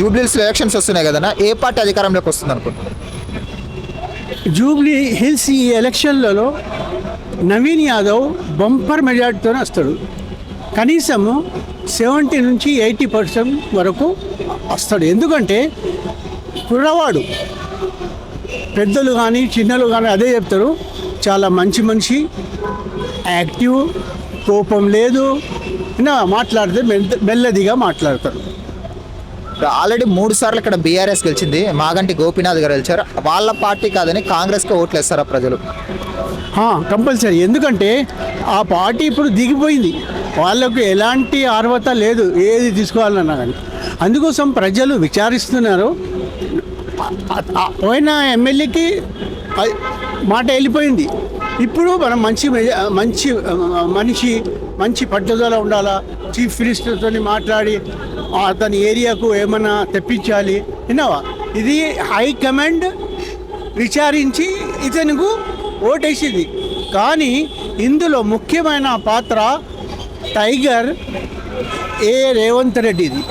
జూబ్లీస్ elections వస్తున్నాయి కదన్నా? ఏ party అధికారంలోకి వస్తుంది అనుకుంటున్నారు? జూబ్లీ హిల్స్ ఈ ఎలక్షన్లలో నవీన్ యాదవ్ బంపర్ మెజార్టీతోనే వస్తాడు. కనీసము సెవెంటీ నుంచి ఎయిటీ పర్సెంట్ వరకు వస్తాడు. ఎందుకంటే కుర్రవాడు. పెద్దలు కానీ చిన్నలు కానీ అదే చెప్తారు. చాలా మంచి మనిషి యాక్టివ్ కోపం లేదు. మాట్లాడితే మెల్ల మెల్లదిగా మాట్లాడతారు. ఆల్రెడీ మూడు సార్లు ఇక్కడ బీఆర్ఎస్ గెలిచింది. మాగంటి గోపీనాథ్ గారు గెలిచారు. వాళ్ళ పార్టీ కాదని కాంగ్రెస్కి ఓట్లు వేస్తారా ప్రజలు. కంపల్సరీ. ఎందుకంటే ఆ పార్టీ ఇప్పుడు దిగిపోయింది. వాళ్ళకు ఎలాంటి అర్హత లేదు. ఏది తీసుకోవాలన్నా కానీ. అందుకోసం ప్రజలు విచారిస్తున్నారు. పోయిన ఎమ్మెల్యేకి అది మాట వెళ్ళిపోయింది. ఇప్పుడు మనం మంచి మంచి మనిషి మంచి పట్టుదల ఉండాలా? చీఫ్ మినిస్టర్తో మాట్లాడి అతని ఏరియాకు ఏమన్నా తెప్పించాలి? విన్నావా? ఇది హైకమాండ్ విచారించి ఇతనుకు ఓటేసింది. కానీ ఇందులో ముఖ్యమైన పాత్ర టైగర్ ఏ. రేవంత్ రెడ్డిది.